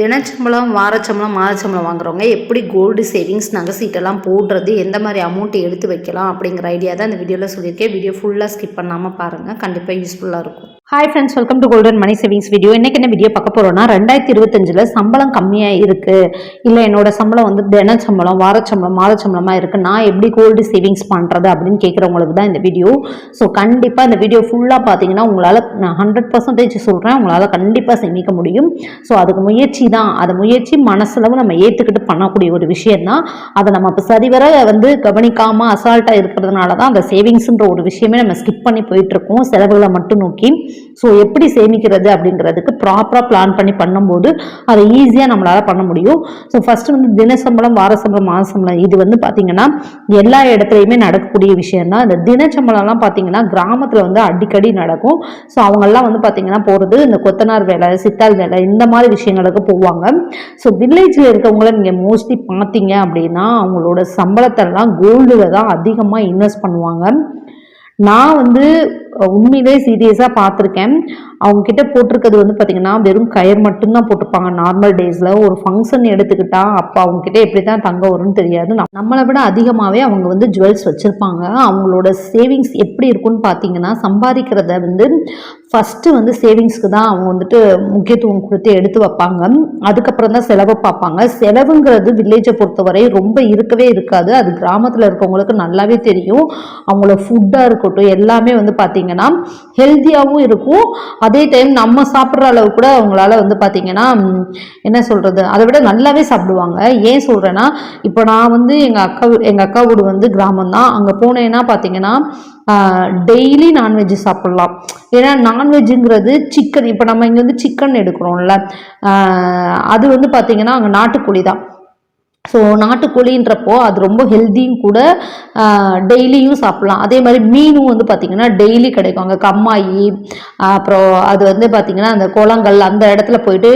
தினச்சம்பளம் வாரச்சம்பளம் மாதச்சம்பளம் வாங்குறவங்க எப்படி gold savings நகை சீட்டெல்லாம் போடுறது எந்த மாதிரி அமௌண்ட்டை எடுத்து வைக்கலாம் அப்படிங்கிற ஐடியா தான் இந்த வீடியோவில் சொல்லியிருக்கேன். வீடியோ ஃபுல்லாக ஸ்கிப் பண்ணாமல் பாருங்கள் கண்டிப்பாக யூஸ்ஃபுல்லாக இருக்கும். Hi friends welcome to golden money savings video இன்றைக்கி என்ன வீடியோ பார்க்க போகிறோம்னா ரெண்டாயிரத்தி இருபத்தஞ்சில் சம்பளம் கம்மியாக இருக்குது இல்லை என்னோட சம்பளம் வந்து தின சம்பளம் வாரச்சம்பளம் மாதச்சம்பளமாக இருக்குது நான் எப்படி கோல்டு சேவிங்ஸ் பண்ணுறது அப்படின்னு கேட்குறவங்களுக்கு தான் இந்த வீடியோ ஸோ கண்டிப்பாக இந்த வீடியோ ஃபுல்லாக பார்த்தீங்கன்னா உங்களால் நான் ஹண்ட்ரட் பர்சன்டேஜ் சொல்கிறேன் உங்களால் கண்டிப்பாக சேமிக்க முடியும். ஸோ அதுக்கு முயற்சி தான். அதை முயற்சி மனசளவு நம்ம ஏற்றுக்கிட்டு பண்ணக்கூடிய ஒரு விஷயம் தான் அதை நம்ம இப்போ சரிவர வந்து கவனிக்காமல் அசால்ட்டாக இருக்கிறதுனால தான் அந்த சேவிங்ஸுன்ற ஒரு விஷயமே நம்ம ஸ்கிப் பண்ணி போயிட்டுருக்கோம் செலவுகளை மட்டும் நோக்கி. ஸோ எப்படி சேமிக்கிறது அப்படிங்கிறதுக்கு ப்ராப்பராக பிளான் பண்ணி பண்ணும்போது அதை ஈஸியாக நம்மளால் பண்ண முடியும். ஸோ ஃபஸ்ட்டு வந்து தின சம்பளம் வார சம்பளம் மாத சம்பளம் இது வந்து பார்த்திங்கன்னா எல்லா இடத்துலையுமே நடக்கக்கூடிய விஷயம் தான் இந்த தினச்சம்பளம்லாம் பார்த்தீங்கன்னா கிராமத்தில் வந்து அடிக்கடி நடக்கும். ஸோ அவங்கெல்லாம் வந்து பார்த்திங்கன்னா போகிறது இந்த கொத்தனார் வேலை சித்தாள் வேலை இந்த மாதிரி விஷயங்களுக்கு போவாங்க. ஸோ வில்லேஜில் இருக்கவங்கள நீங்கள் மோஸ்ட்லி பார்த்தீங்க அப்படின்னா அவங்களோட சம்பளத்தெல்லாம் கோல்டில் தான் அதிகமாக இன்வெஸ்ட் பண்ணுவாங்க. நான் வந்து உண்மையிலே சீரியஸாக பார்த்துருக்கேன். அவங்க கிட்ட போட்டிருக்கிறது வந்து பார்த்திங்கன்னா வெறும் கயர் மட்டும்தான் போட்டிருப்பாங்க. நார்மல் டேஸில் ஒரு ஃபங்க்ஷன் எடுத்துக்கிட்டா அப்போ அவங்க கிட்ட எப்படி தான் தங்க வரும்னு தெரியாது. நம்மளை விட அதிகமாகவே அவங்க வந்து ஜுவல்ஸ் வச்சுருப்பாங்க. அவங்களோட சேவிங்ஸ் எப்படி இருக்குன்னு பார்த்தீங்கன்னா சம்பாதிக்கிறத வந்து ஃபஸ்ட்டு வந்து சேவிங்ஸ்க்கு தான் அவங்க வந்துட்டு முக்கியத்துவம் கொடுத்து எடுத்து வைப்பாங்க. அதுக்கப்புறம் தான் செலவை பார்ப்பாங்க. செலவுங்கிறது வில்லேஜை பொறுத்தவரை ரொம்ப இருக்கவே இருக்காது. அது கிராமத்தில் இருக்கவங்களுக்கு நல்லாவே தெரியும். அவங்களோட ஃபுட்டாக இருக்கட்டும் எல்லாமே வந்து பார்த்திங்கன்னா ஹெல்த்தியாகவும் இருக்கும். அதே டைம் நம்ம சாப்பிட்ற அளவு கூட அவங்களால வந்து பார்த்திங்கன்னா என்ன சொல்கிறது அதை விட நல்லாவே சாப்பிடுவாங்க. ஏன் சொல்கிறேன்னா இப்போ நான் வந்து எங்கள் அக்கா எங்கள் அக்கா வீடு வந்து கிராமம் தான் அங்கே போனேன்னா பார்த்தீங்கன்னா டெய்லி நான்வெஜ் சாப்பிட்லாம். ஏன்னா நான்வெஜ்ஜுங்கிறது சிக்கன் இப்போ நம்ம இங்கே வந்து சிக்கன் எடுக்கிறோம்ல அது வந்து பார்த்திங்கன்னா அங்கே நாட்டுக்கோழி தான். ஸோ நாட்டுக்கோழின்றப்போ அது ரொம்ப ஹெல்த்தியும் கூட டெய்லியும் சாப்பிட்லாம். அதே மாதிரி மீனும் வந்து பார்த்திங்கன்னா டெய்லி கிடைக்கும் அங்கே கம்மாயி அப்புறம் அது வந்து பார்த்திங்கன்னா அந்த குளங்கள் அந்த இடத்துல போயிட்டு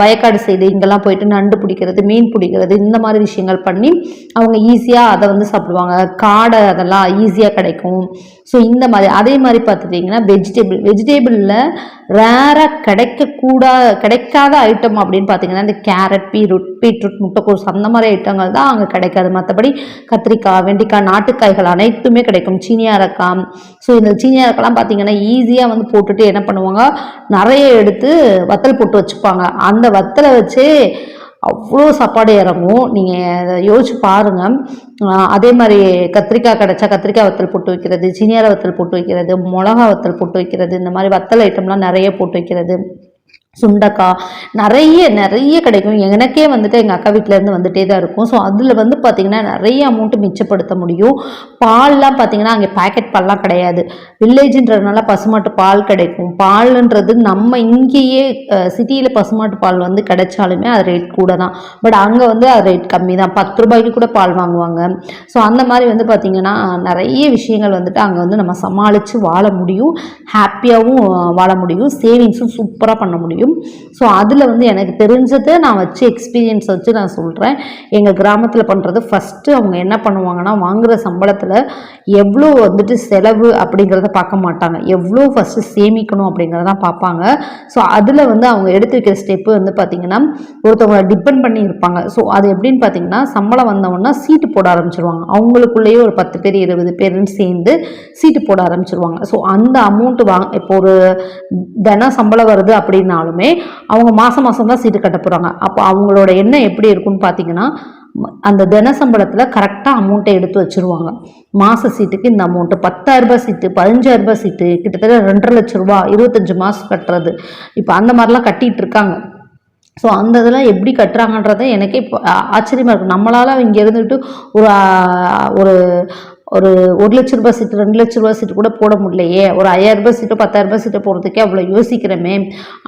வயக்காடு சைடு இங்கெல்லாம் போயிட்டு நண்டு பிடிக்கிறது மீன் பிடிக்கிறது இந்த மாதிரி விஷயங்கள் பண்ணி அவங்க ஈஸியாக அதை வந்து சாப்பிடுவாங்க. காடை அதெல்லாம் ஈஸியாக கிடைக்கும். ஸோ இந்த மாதிரி அதே மாதிரி பார்த்துட்டிங்கன்னா வெஜிடபிள் வெஜிடபிளில் ரேராக கிடைக்கக்கூடா கிடைக்காத ஐட்டம் அப்படின்னு பார்த்தீங்கன்னா இந்த கேரட் பீட்ரூட் பீட்ரூட் முட்டைக்கோஸ் அந்த அந்த மாதிரி ஐட்டங்கள் தான் அங்கே கிடைக்காது. மற்றபடி கத்திரிக்காய் வெண்டைக்காய் நாட்டுக்காய்கள் அனைத்துமே கிடைக்கும். சீனியாரக்காய். ஸோ இந்த சீனியாரக்காய்லாம் பார்த்தீங்கன்னா ஈஸியாக வந்து போட்டுட்டு என்ன பண்ணுவாங்க? நிறைய எடுத்து வத்தல் போட்டு வச்சுப்பாங்க. அந்த வத்தலை வச்சே அவ்வளோ சாப்பாடு இறங்கும். நீங்கள் அதை யோசிச்சு பாருங்கள் அதே மாதிரி கத்திரிக்காய் கிடச்சா கத்திரிக்காய் வத்தல் போட்டு வைக்கிறது சீனியார வத்தல் போட்டு வைக்கிறது மிளகா வத்தல் போட்டு வைக்கிறது இந்த மாதிரி வத்தல் ஐட்டம்லாம் நிறைய போட்டு வைக்கிறது. சுண்டக்காய் நிறைய நிறைய கிடைக்கும். எனக்கே வந்துட்டு எங்கள் அக்கா வீட்டிலேருந்து வந்துட்டே தான் இருக்கும். ஸோ அதில் வந்து பார்த்திங்கன்னா நிறைய அமௌண்ட்டு மிச்சப்படுத்த முடியும். பால்லாம் பார்த்திங்கன்னா அங்கே பேக்கெட் பால்லாம் கிடையாது. வில்லேஜுன்றதுனால பசுமாட்டு பால் கிடைக்கும். பால்ன்றது நம்ம இங்கேயே சிட்டியில் பசுமாட்டு பால் வந்து கிடைச்சாலுமே அது ரேட் கூட தான். பட் அங்கே வந்து அது ரேட் கம்மி தான். பத்து ரூபாய்க்கு கூட பால் வாங்குவாங்க. ஸோ அந்த மாதிரி வந்து பார்த்திங்கன்னா நிறைய விஷயங்கள் வந்துட்டு அங்கே வந்து நம்ம சமாளித்து வாழ முடியும். ஹாப்பியாகவும் வாழ முடியும். சேவிங்ஸும் சூப்பராக பண்ண முடியும். ஸோ அதில் வந்து எனக்கு தெரிஞ்சதை நான் வச்சு எக்ஸ்பீரியன்ஸ் வச்சு நான் சொல்கிறேன் எங்கள் கிராமத்தில் பண்ணுறது ஃபஸ்ட்டு அவங்க என்ன பண்ணுவாங்கன்னா வாங்குகிற சம்பளத்தில் எவ்வளோ வந்துட்டு செலவு அப்படிங்கிறத பார்க்க மாட்டாங்க. எவ்வளோ ஃபஸ்ட்டு சேமிக்கணும் அப்படிங்கிறத தான் பார்ப்பாங்க. ஸோ அதில் வந்து அவங்க எடுத்து வைக்கிற ஸ்டெப்பு வந்து பார்த்திங்கன்னா ஒருத்தவங்களை டிபெண்ட் பண்ணி இருப்பாங்க. ஸோ அது எப்படின்னு பார்த்தீங்கன்னா சம்பளம் வந்தவொன்னா சீட்டு போட ஆரம்பிச்சிருவாங்க. அவங்களுக்குள்ளேயே ஒரு பத்து பேர் இருபது பேருன்னு சேர்ந்து சீட்டு போட ஆரம்பிச்சிருவாங்க. ஸோ அந்த அமௌண்ட்டு வாங்க இப்போ ஒரு தினம் சம்பளம் வருது அப்படின்னாலும் அவங்க மாதம் மாதம் தான் சீட்டு கட்ட போகிறாங்க அப்போ அவங்களோட எண்ணம் எப்படி இருக்குன்னு பார்த்தீங்கன்னா அந்த தின சம்பளத்தில் கரெக்டாக அமௌண்ட்டை எடுத்து வச்சுருவாங்க. மாத சீட்டுக்கு இந்த அமௌண்ட்டு பத்தாயிரரூபா சீட்டு பதினஞ்சாயிரரூபா சீட்டு கிட்டத்தட்ட ரெண்டரை லட்ச ரூபா இருபத்தஞ்சு மாதம் கட்டுறது. இப்போ அந்த மாதிரிலாம் கட்டிகிட்டு இருக்காங்க. ஸோ அந்த இதெல்லாம் எப்படி கட்டுறாங்கன்றதை எனக்கே இப்போ ஆச்சரியமாக ஆச்சரியமா இருக்கும் நம்மளால் இங்கே இருந்துட்டு ஒரு ஒரு ஒரு ஒரு லட்ச ரூபாய் சீட்டு ரெண்டு லட்ச ரூபாய் சீட்டு கூட போட முடியலையே. ஒரு ஐயாயிரம் ரூபாய் சீட்டு பத்தாயிரம் ரூபாய் சீட்டு போடுறதுக்கே அவ்வளோ யோசிக்கிறோமே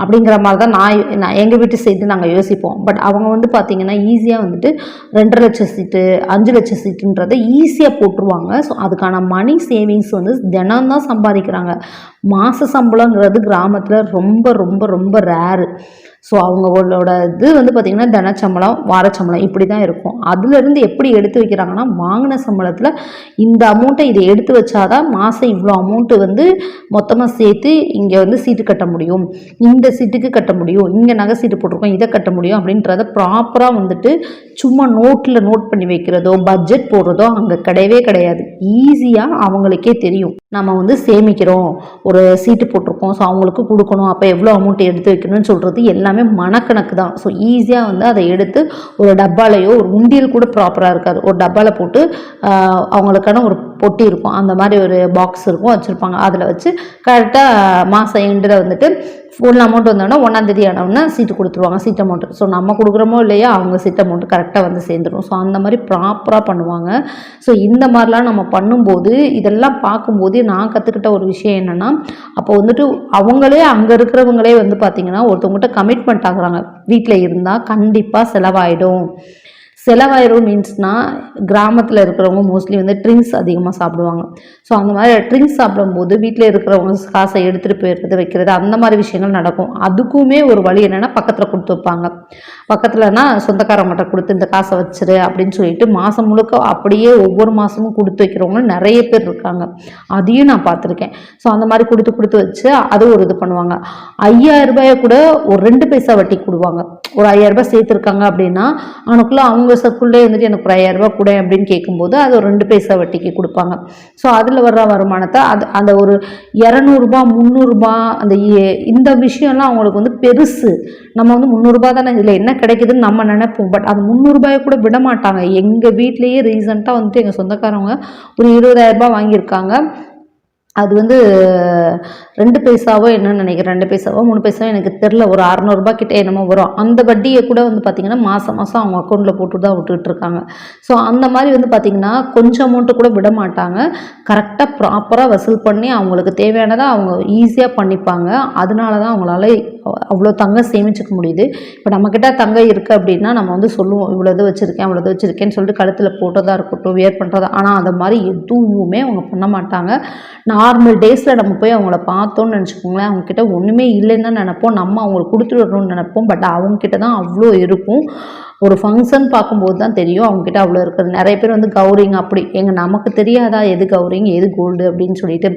அப்படிங்கிற மாதிரி தான் நான் நான் எங்கள் வீட்டு சைடு நாங்கள் யோசிப்போம். பட் அவங்க வந்து பார்த்திங்கன்னா ஈஸியாக வந்துட்டு ரெண்டரை லட்சம் சீட்டு அஞ்சு லட்சம் சீட்டுன்றதை ஈஸியாக போட்டுருவாங்க. ஸோ அதுக்கான மணி சேவிங்ஸ் வந்து தினம் தான் சம்பாதிக்கிறாங்க. மாத சம்பளங்கிறது கிராமத்தில் ரொம்ப ரொம்ப ரொம்ப ரேரு ஸோ அவங்களோட இது வந்து பார்த்திங்கன்னா தினச்சம்பளம் வாரச்சம்பளம் இப்படி தான் இருக்கும். அதுலேருந்து எப்படி எடுத்து வைக்கிறாங்கன்னா வாங்கின சம்பளத்தில் இந்த அமௌண்ட்டை இதை எடுத்து வச்சாதான் மாதம் இவ்வளோ அமௌண்ட்டு வந்து மொத்தமாக சேர்த்து இங்கே வந்து சீட்டு கட்ட முடியும். இந்த சீட்டுக்கு கட்ட முடியும். இங்கே நகை சீட்டு போட்டிருக்கோம் இதை கட்ட முடியும் அப்படின்றத ப்ராப்பராக வந்துட்டு சும்மா நோட்டில் நோட் பண்ணி வைக்கிறதோ பட்ஜெட் போடுறதோ அங்கே கிடையவே கிடையாது. ஈஸியாக அவங்களுக்கே தெரியும். நம்ம வந்து சேமிக்கிறோம். ஒரு சீட்டு போட்டிருக்கோம். ஸோ அவங்களுக்கு கொடுக்கணும். அப்போ எவ்வளோ அமௌண்ட் எடுத்து வைக்கணும்னு சொல்கிறது எல்லாமே மனக்கணக்கு தான். ஸோ ஈஸியாக வந்து அதை எடுத்து ஒரு டப்பாலையோ ஒரு உண்டியல் கூட ப்ராப்பராக இருக்காது. ஒரு டப்பாவில் போட்டு அவங்களுக்கான ஒரு பொட்டி இருக்கும். அந்த மாதிரி ஒரு பாக்ஸ் இருக்கும். வச்சுருப்பாங்க. அதில் வச்சு கரெக்டாக மாதம் எண்டில் வந்துட்டு ஃபுல் அமௌண்ட் வந்தோடனே ஒன்றாந்தேதி ஆனவுடனே சீட்டு கொடுத்துருவாங்க. சீட் அமௌண்ட் ஸோ நம்ம கொடுக்குறோமோ இல்லையா அவங்க சீட் அமௌண்ட் கரெக்டாக வந்து சேர்ந்துடும் ஸோ அந்த மாதிரி ப்ராப்பராக பண்ணுவாங்க. ஸோ இந்த மாதிரிலாம் நம்ம பண்ணும்போது இதெல்லாம் பார்க்கும்போது நான் கற்றுக்கிட்ட ஒரு விஷயம் என்னென்னா அப்போ வந்துட்டு அவங்களே அங்கே இருக்கிறவங்களே வந்து பார்த்திங்கன்னா ஒருத்தவங்ககிட்ட கமிட்மெண்ட் ஆகுறாங்க. வீட்டில் இருந்தால் கண்டிப்பாக செலவாயிடும். செலவாயிரும் மீன்ஸ்னால் கிராமத்தில் இருக்கிறவங்க மோஸ்ட்லி வந்து ட்ரிங்க்ஸ் அதிகமாக சாப்பிடுவாங்க. ஸோ அந்த மாதிரி ட்ரிங்க்ஸ் சாப்பிடும்போது வீட்டில் இருக்கிறவங்க காசை எடுத்துகிட்டு போயிடுறது வைக்கிறது அந்த மாதிரி விஷயங்கள் நடக்கும். அதுக்குமே ஒரு வழி என்னென்னா பக்கத்தில் கொடுத்து வைப்பாங்க. பக்கத்தில்னா சொந்தக்காரங்கிட்ட கொடுத்து இந்த காசை வச்சிரு அப்படின்னு சொல்லிட்டு மாதம் முழுக்க அப்படியே ஒவ்வொரு மாதமும் கொடுத்து வைக்கிறவங்க நிறைய பேர் இருக்காங்க. அதையும் நான் பார்த்துருக்கேன். ஸோ அந்த மாதிரி கொடுத்து கொடுத்து வச்சு அது ஒரு இது பண்ணுவாங்க. ஐயாயிரம் ரூபாயை கூட ஒரு ரெண்டு பைசா வட்டி கொடுவாங்க. ஒரு ஐயாயிரம் ரூபாய் சேர்த்துருக்காங்க அப்படின்னா அவனுக்குள்ளே அவங்க வருஷத்துக்குள்ளே வந்துட்டு எனக்கு ஒரு ஐயாயிரம் ரூபாய் கொடு அப்படின்னு கேட்கும்போது அது ஒரு ரெண்டு பைசா வட்டிக்கு கொடுப்பாங்க. ஸோ அதில் வர்ற வருமானத்தை அது அந்த ஒரு இரநூறுபா முந்நூறுரூபா அந்த இந்த விஷயம்லாம் அவங்களுக்கு வந்து பெருசு. நம்ம வந்து முந்நூறுரூபா தானே இதில் என்ன கிடைக்குதுன்னு நம்ம நினைப்போம். பட் அது முந்நூறுபாயை கூட விட மாட்டாங்க. எங்கள் வீட்லேயே ரீசெண்டாக வந்துட்டு எங்கள் சொந்தக்காரவங்க ஒரு இருபதாயிரரூபா வாங்கியிருக்காங்க. அது வந்து ரெண்டு பைசாவோ என்னன்னு நினைக்கிறேன். ரெண்டு பைசாவோ மூணு பைசாவோ எனக்கு தெரில ஒரு அறநூறுபா கிட்டே என்னமோ வரும். அந்த வட்டியை கூட வந்து பார்த்திங்கன்னா மாதம் மாதம் அவங்க அக்கௌண்ட்டில் போட்டு தான் விட்டுட்டு இருக்காங்க. ஸோ அந்த மாதிரி வந்து பார்த்திங்கன்னா கொஞ்சம் அமௌண்ட்டு கூட விட மாட்டாங்க. கரெக்டாக ப்ராப்பராக வசூல் பண்ணி அவங்களுக்கு தேவையானதை அவங்க ஈஸியாக பண்ணிப்பாங்க. அதனால தான் அவங்களால அவ்வளோ தங்கம் சேமிச்சுக்க முடியுது. இப்போ நம்மக்கிட்ட தங்கம் இருக்குது அப்படின்னா நம்ம வந்து சொல்லுவோம் இவ்வளோ இது வச்சுருக்கேன் அவ்வளோ இது வச்சுருக்கேன்னு சொல்லிட்டு கழுத்தில் போட்டதாக இருக்கட்டும் வியர் பண்ணுறதா ஆனால் அந்த மாதிரி எதுவுமே அவங்க பண்ண மாட்டாங்க. நான் நார்மல் டேஸில் நம்ம போய் அவங்கள பார்த்தோன்னு நினச்சிக்கோங்களேன். அவங்கக்கிட்ட ஒன்றுமே இல்லைன்னு தான் நினைப்போம். நம்ம அவங்களுக்கு கொடுத்துடணும்னு நினைப்போம். பட் அவங்கக்கிட்ட தான் அவ்வளோ இருக்கும். ஒரு ஃபங்க்ஷன் பார்க்கும்போது தான் தெரியும். அவங்கக்கிட்ட அவ்வளோ இருக்குது நிறைய பேர் வந்து கௌரிங் அப்படி. எங்கள் நமக்கு தெரியாதா? எது கௌரிங் எது கோல்டு அப்படின்னு சொல்லிட்டு.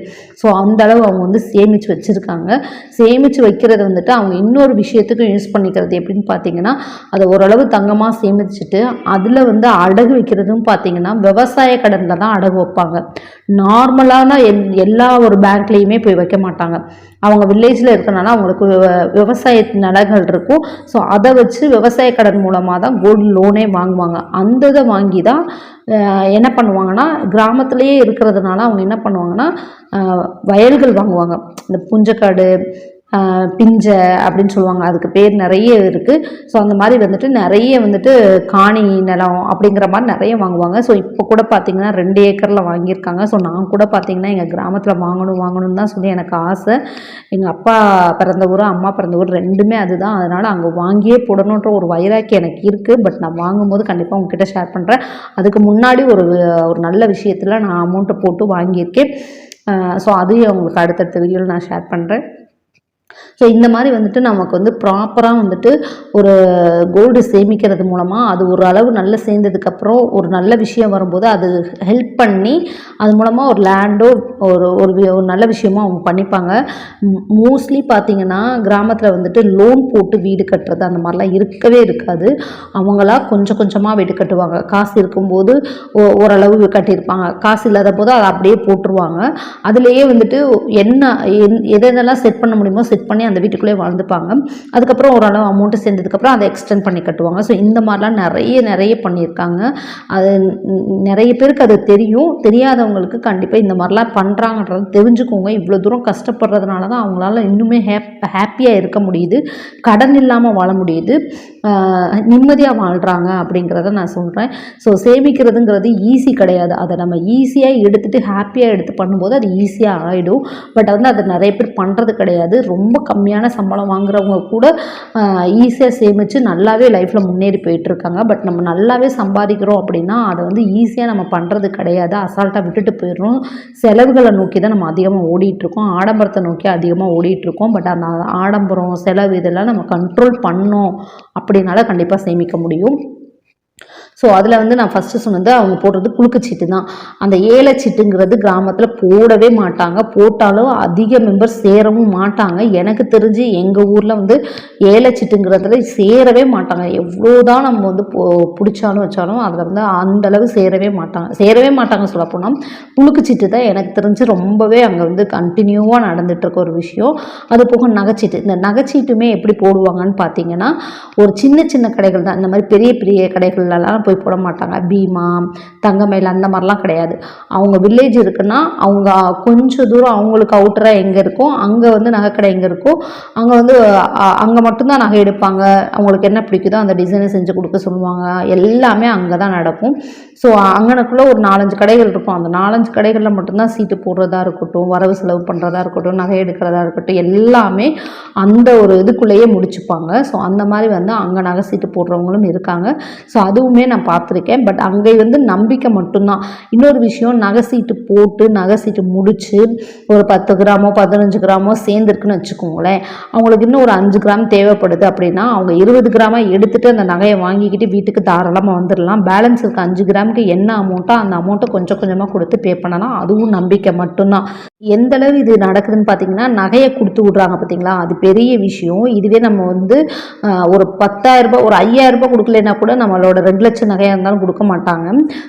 ஸோ அந்த அளவு அவங்க வந்து சேமித்து வச்சுருக்காங்க. சேமித்து வைக்கிறது வந்துட்டு அவங்க இன்னொரு விஷயத்துக்கும் யூஸ் பண்ணிக்கிறது எப்படின்னு பார்த்தீங்கன்னா அதை ஓரளவு தங்கமாக சேமிச்சுட்டு அதில் வந்து அடகு வைக்கிறதும் பார்த்தீங்கன்னா விவசாய கடனில் தான் அடகு வைப்பாங்க. நார்மலான எல் எல்லா ஒரு பேங்க்லேயுமே போய் வைக்க மாட்டாங்க. அவங்க வில்லேஜில் இருக்கிறனால அவங்களுக்கு விவ- விவசாய நிலங்கள் இருக்கும். ஸோ அதை வச்சு விவசாய கடன் மூலமாக தான் கோல்டு லோனே வாங்குவாங்க. அந்த இதை வாங்கி தான் என்ன பண்ணுவாங்கன்னா கிராமத்துலேயே இருக்கிறதுனால அவங்க என்ன பண்ணுவாங்கன்னா வயல்கள் வாங்குவாங்க. இந்த புஞ்சக்காடு பிஞ்சை அப்படின்னு சொல்லுவாங்க. அதுக்கு பேர் நிறைய இருக்குது ஸோ அந்த மாதிரி வந்துட்டு நிறைய வந்துட்டு காணி நிலம் அப்படிங்கிற மாதிரி நிறைய வாங்குவாங்க. ஸோ இப்போ கூட பார்த்தீங்கன்னா ரெண்டு ஏக்கரில் வாங்கியிருக்காங்க. ஸோ நான் கூட பார்த்தீங்கன்னா எங்கள் கிராமத்தில் வாங்கணும் வாங்கணும்னு தான் சொல்லி எனக்கு ஆசை. எங்கள் அப்பா பிறந்த ஊர் அம்மா பிறந்த ஊர் ரெண்டுமே அதுதான். அதனால் அங்கே வாங்கியே போடணுன்ற ஒரு வைராக்கி எனக்கு இருக்குது பட் நான் வாங்கும்போது கண்டிப்பாக உங்ககிட்ட ஷேர் பண்ணுறேன் அதுக்கு முன்னாடி ஒரு ஒரு நல்ல விஷயத்தில் நான் அமௌண்ட்டை போட்டு வாங்கியிருக்கேன். ஸோ அதையும் உங்களுக்கு அடுத்தடுத்த வீடியோவில் நான் ஷேர் பண்ணுறேன் ஸோ இந்த மாதிரி வந்துட்டு நமக்கு வந்து ப்ராப்பராக வந்துட்டு ஒரு கோல்டு சேமிக்கிறது மூலமாக அது ஒரு அளவு நல்லா சேர்ந்ததுக்கப்புறம் ஒரு நல்ல விஷயம் வரும்போது அது ஹெல்ப் பண்ணி அது மூலமாக ஒரு லேண்டோ ஒரு ஒரு ஒரு நல்ல விஷயமோ அவங்க பண்ணிப்பாங்க. மோஸ்ட்லி பார்த்தீங்கன்னா கிராமத்தில் வந்துட்டு லோன் போட்டு வீடு கட்டுறது அந்த மாதிரிலாம் இருக்கவே இருக்காது. அவங்களா கொஞ்சம் கொஞ்சமாக வீடு கட்டுவாங்க. காசு இருக்கும்போது ஓ- ஓரளவு கட்டியிருப்பாங்க. காசு இல்லாத போது அதை அப்படியே போட்டுருவாங்க. அதுலேயே வந்துட்டு என்ன எதெல்லாம் செட் பண்ண முடியுமோ செட் பண்ணி அந்த வீட்டுக்குள்ளே வாழ்ந்துப்பாங்க. அதுக்கப்புறம் ஓரளவு அமௌண்ட்டு சேர்ந்ததுக்கப்புறம் அதை எக்ஸ்டெண்ட் பண்ணி கட்டுவாங்க. ஸோ இந்த மாதிரிலாம் நிறைய நிறைய பண்ணியிருக்காங்க. அது நிறைய பேருக்கு அது தெரியும். தெரியாதவங்களுக்கு கண்டிப்பாக இந்த மாதிரிலாம் பண்ணுறாங்கன்றது தெரிஞ்சுக்கோங்க. இவ்வளோ தூரம் கஷ்டப்படுறதுனால தான் அவங்களால இன்னுமே ஹேப் ஹாப்பியாக இருக்க முடியுது. கடன் இல்லாமல் வாழ முடியுது. நிம்மதியாக வாழ்கிறாங்க அப்படிங்கிறத நான் சொல்கிறேன் ஸோ சேமிக்கிறதுங்கிறது ஈஸி கிடையாது. அதை நம்ம ஈஸியாக எடுத்துகிட்டு ஹாப்பியாக எடுத்து பண்ணும்போது அது ஈஸியாக ஆகிடும் பட் வந்து அதை நிறைய பேர் பண்ணுறது கிடையாது. ரொம்ப கம்மியான சம்பளம் வாங்குறவங்க கூட ஈஸியாக சேமித்து நல்லாவே லைஃப்பில் முன்னேறி போயிட்டுருக்காங்க. பட் நம்ம நல்லாவே சம்பாதிக்கிறோம் அப்படின்னா அதை வந்து ஈஸியாக நம்ம பண்ணுறது கிடையாது. அசால்ட்டாக விட்டுட்டு போயிடுறோம். செலவுகளை நோக்கி தான் நம்ம அதிகமாக ஓடிட்டுருக்கோம். ஆடம்பரத்தை நோக்கி அதிகமாக ஓடிட்டுருக்கோம். பட் அந்த ஆடம்பரம் செலவு இதெல்லாம் நம்ம கண்ட்ரோல் பண்ணோம். அப்படின்னால கண்டிப்பாக சேமிக்க முடியும். ஸோ அதில் வந்து நான் ஃபஸ்ட்டு சொன்னது அவங்க போடுறது குலுக்குச்சீட்டு தான் அந்த ஏலச்சீட்டுங்கிறது கிராமத்தில் போடவே மாட்டாங்க. போட்டாலும் அதிக மெம்பர்ஸ் சேரவும் மாட்டாங்க. எனக்கு தெரிஞ்சு எங்கள் ஊரில் வந்து ஏலச்சீட்டுங்கிறதுல சேரவே மாட்டாங்க. எவ்வளோ தான் நம்ம வந்து போ பிடிச்சாலும் வச்சாலும் அதில் வந்து அந்தளவு சேரவே மாட்டாங்க. சேரவே மாட்டாங்க சொல்லப்போனால் குலுக்குச்சீட்டு தான் எனக்கு தெரிஞ்சு ரொம்பவே அங்கே வந்து கண்டினியூவாக நடந்துகிட்ருக்க ஒரு விஷயம். அது போக நகைச்சீட்டு. இந்த நகைச்சீட்டுமே எப்படி போடுவாங்கன்னு பார்த்தீங்கன்னா ஒரு சின்ன சின்ன கடைகள் தான் இந்த மாதிரி பெரிய பெரிய கடைகள்லாம் போய் போட மாட்டாங்க. பீமா தங்கமயில் அந்த மாதிரிலாம் கிடையாது. அவங்க வில்லேஜ் இருக்குன்னா அவங்க கொஞ்சம் தூரம் அவங்களுக்கு அவுட்டராக எங்கே இருக்கோ அங்கே வந்து நகைக்கடை எங்கே இருக்கோ அங்கே வந்து அங்கே மட்டும்தான் நகை எடுப்பாங்க. அவங்களுக்கு என்ன பிடிக்குதோ அந்த டிசைனை செஞ்சு கொடுக்க சொல்லுவாங்க. எல்லாமே அங்கே தான் நடக்கும். ஸோ அங்கனக்குள்ளே ஒரு நாலஞ்சு கடைகள் இருக்கும். அந்த நாலஞ்சு கடைகளில் மட்டும்தான் சீட்டு போடுறதா இருக்கட்டும் வரவு செலவு பண்ணுறதா இருக்கட்டும் நகை எடுக்கிறதா இருக்கட்டும் எல்லாமே அந்த ஒரு இதுக்குள்ளேயே முடிச்சுப்பாங்க. ஸோ அந்த மாதிரி வந்து அங்கே நகை சீட்டு போடுறவங்களும் இருக்காங்க. ஸோ அதுவுமே நம்ம நான் பார்த்துருக்கேன். பட் அங்கே வந்து நம்பிக்கை மட்டும்தான். இன்னொரு விஷயம் நகை சீட்டு போட்டு நகை சீட்டு முடித்து ஒரு பத்து கிராமோ பதினஞ்சு கிராமோ சேர்ந்துருக்குன்னு வச்சுக்கோங்களேன். அவங்களுக்கு இன்னும் ஒரு அஞ்சு கிராம் தேவைப்படுது அப்படின்னா அவங்க இருபது கிராமாக எடுத்துகிட்டு அந்த நகையை வாங்கிக்கிட்டு வீட்டுக்கு தாராளமாக வந்துடலாம். பேலன்ஸ் இருக்க. அஞ்சு கிராமுக்கு என்ன அமௌண்ட்டோ அந்த அமௌண்ட்டை கொஞ்சம் கொஞ்சமாக கொடுத்து பே பண்ணலாம். அதுவும் நம்பிக்கை மட்டும்தான். எந்த அளவு இது நடக்குதுன்னு பார்த்தீங்கன்னா நகையை கொடுத்து விட்றாங்க பார்த்தீங்களா அது பெரிய விஷயம். இதுவே நம்ம வந்து ஒரு பத்தாயிரரூபா ஒரு ஐயாயிரரூபா கொடுக்கலன்னா கூட நம்மளோட ரெண்டு லட்சம் நகையாக இருந்தாலும் கொடுக்க மாட்டாங்க.